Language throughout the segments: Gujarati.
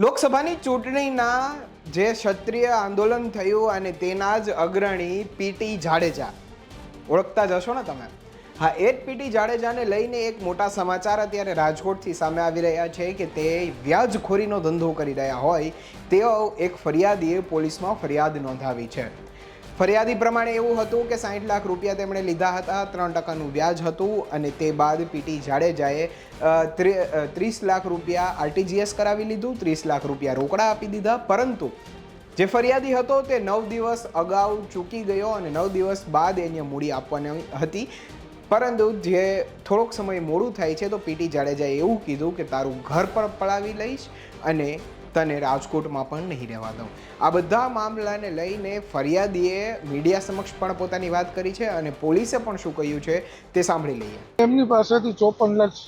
લોકસભાની ચૂંટણીના જે ક્ષત્રિય આંદોલન થયું અને તેના જ અગ્રણી પીટી જાડેજા. ઓળખતા જશો ને તમે? હા, એ જ પીટી જાડેજાને લઈને એક મોટા સમાચાર અત્યારે રાજકોટથી સામે આવી રહ્યા છે કે તે વ્યાજખોરીનો ધંધો કરી રહ્યા હોય. તેઓ એક ફરિયાદીએ પોલીસમાં ફરિયાદ નોંધાવી છે. ફરિયાદી પ્રમાણે એવું હતું કે સાઠ લાખ રૂપિયા તેમણે લીધા હતા, ત્રણ ટકાનું વ્યાજ હતું અને તે બાદ પીટી જાડેજાએ ત્રીસ લાખ રૂપિયા આરટીજીએસ કરાવી લીધું, ત્રીસ લાખ રૂપિયા રોકડા આપી દીધા, પરંતુ જે ફરિયાદી હતો તે નવ દિવસ અગાઉ ચૂકી ગયો અને નવ દિવસ બાદ એને મૂડી આપવાની હતી. પરંતુ જે થોડોક સમય મોડું થાય છે તો પીટી જાડેજાએ એવું કીધું કે તારું ઘર પર પડાવી લઈશ અને તને રાજકોટમાં પણ નહીં રહેવા દઉં આ બધા મામલાને લઈને ફરિયાદીએ મીડિયા સમક્ષ પણ પોતાની વાત કરી છે અને પોલીસે પણ શું કહ્યું છે તે સાંભળી લઈએ. એમની પાસેથી ચોપન લાખ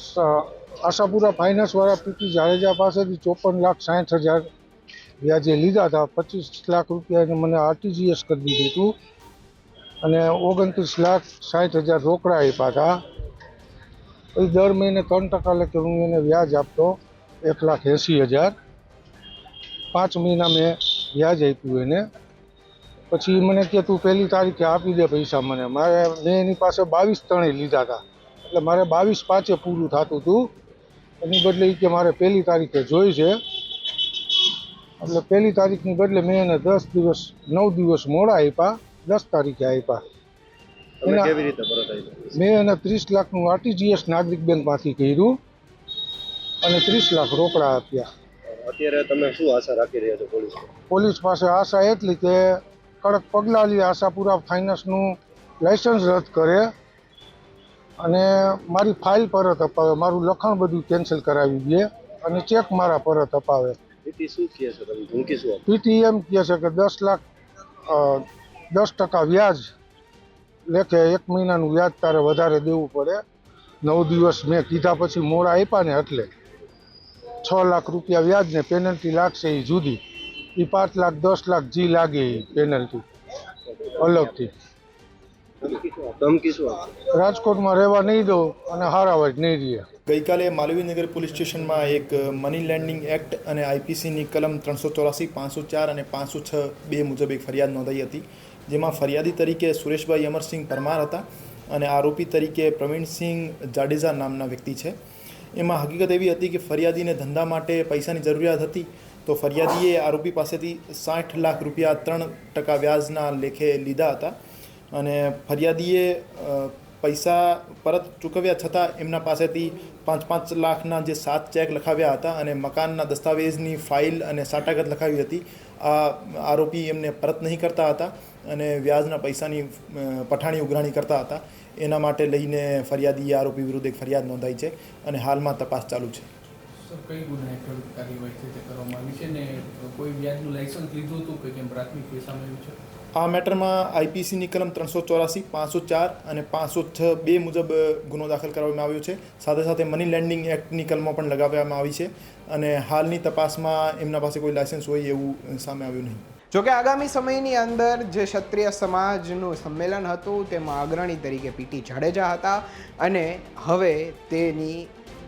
આશાપુરા ફાઇનાન્સવાળા પીટી જાડેજા પાસેથી ચોપન લાખ સાઠ હજાર વ્યાજે લીધા હતા, પચીસ લાખ રૂપિયાને મને આરટીજીએસ કરી દીધું હતું અને ઓગણત્રીસ લાખ સાઠ હજાર રોકડા આપ્યા હતા. પછી દર મહિને ત્રણ ટકા લેખે, હું એને વ્યાજ આપતો, એક લાખ એંસી હજાર. પાંચ મહિના મેં વ્યાજ આપ્યું એને. પછી મને કે તું પહેલી તારીખે આપી દે પૈસા મને. મારે મેં એની પાસે બાવીસ ત્રણે લીધા હતા. એટલે મારે બાવીસ પાંચે પૂરું થતું હતું એની બદલે એ કે મારે પહેલી તારીખે જોઈ છે. એટલે પહેલી તારીખની બદલે મેં એને દસ દિવસ નવ દિવસ મોડા આપ્યા. દસ તારીખે આપ્યા. મેં એને ત્રીસ લાખનું આરટીજીએસ નાગરિક બેંકમાંથી કર્યું અને ત્રીસ લાખ રોકડા આપ્યા. અત્યારે તમે શું આશા રાખી રહ્યા છો પોલીસ પોલીસ પાસે આશા એટલી કે કડક પગલાં લે આશાપુરા ફાઇનાન્સનું લાઇસન્સ રદ કરે અને મારી ફાઇલ પરત અપાવે મારું લખાણ બધું કેન્સલ કરાવી દે અને ચેક મારા પરત અપાવે. પીટી શું કહે છે તમે? ધમકી શું આપો? પીટીએમ કહે છે કે દસ લાખ દસ ટકા વ્યાજ લેખે એક મહિનાનું વ્યાજ તારે વધારે દેવું પડે. નવ દિવસ મેં કીધા પછી મોડા આપ્યા ને એટલે. છ લાખ રૂપિયા વ્યાજને પેનલ્ટી લાગશે એ જુદી. એ પાંચ લાખ દસ લાખ જી લાગે એ પેનલ્ટી અલગથી? રાજકોટમાં રહેવા નહીં દો અને હારાવાજ નહીં રહીએ. ગઈકાલે માલવીનગર પોલીસ સ્ટેશનમાં એક મની લેન્ડિંગ એક્ટ અને આઈપીસીની કલમ ત્રણસો ચોરાસી પાંચસો ચાર અને પાંચસો છ બે મુજબ એક ફરિયાદ નોંધાઈ હતી. જેમાં ફરિયાદી તરીકે સુરેશભાઈ અમરસિંહ પરમાર હતા અને આરોપી તરીકે પ્રવીણસિંહ જાડેજા નામના વ્યક્તિ છે. એમાં હકીકત એવી હતી કે ફરિયાદીને ધંધા માટે પૈસાની જરૂરિયાત હતી તો ફરિયાદીએ આરોપી પાસેથી સાઠ લાખ રૂપિયા ત્રણ ટકા વ્યાજના લેખે લીધા હતા. અને ફરિયાદીએ પૈસા પરત ચૂકવ્યા છતાં એમના પાસેથી પાંચ પાંચ લાખના જે સાત ચેક લખાવ્યા હતા અને મકાનના દસ્તાવેજની ફાઇલ અને સાટાગત લખાવી હતી, આ આરોપી એમને પરત નહીં કરતા હતા અને વ્યાજના પૈસાની પઠાણી ઉઘરાણી કરતા હતા. એના માટે લઈને ફરિયાદી, આરોપી વિરુદ્ધ એક ફરિયાદ નોંધાઈ છે અને હાલમાં તપાસ ચાલુ છે. સર કઈ ગુનાહિત કાર્યવાહી છે તે કરવામાં આવી છે ને કોઈ વ્યાજનું લાયસન્સ લીધું હતું કે કેમ પ્રાથમિક પૈસા મળ્યું છે? આ મેટરમાં આઈપીસીની કલમ ત્રણસો ચોરાસી પાંચસો ચાર અને પાંચસો છ બે મુજબ ગુનો દાખલ કરવામાં આવ્યો છે. સાથે સાથે મની લેન્ડિંગ એક્ટની કલમો પણ લગાવવામાં આવી છે અને હાલની તપાસમાં એમના પાસે કોઈ લાયસન્સ હોય એવું સામે આવ્યું નહીં. જોકે આગામી સમયની અંદર જે ક્ષત્રિય સમાજનું સંમેલન હતું તેમાં અગ્રણી તરીકે પીટી જાડેજા હતા અને હવે તેની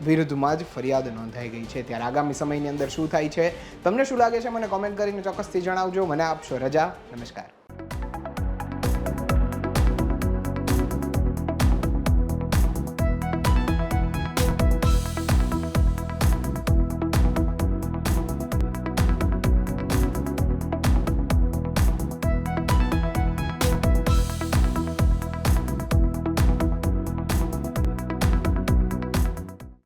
વિરુદ્ધમાં જ ફરિયાદ નોંધાઈ ગઈ છે. ત્યારે આગામી સમયની અંદર શું થાય છે? તમને શું લાગે છે? મને કોમેન્ટ કરીને ચોક્કસથી જણાવજો. મને આપશો રજા. નમસ્કાર.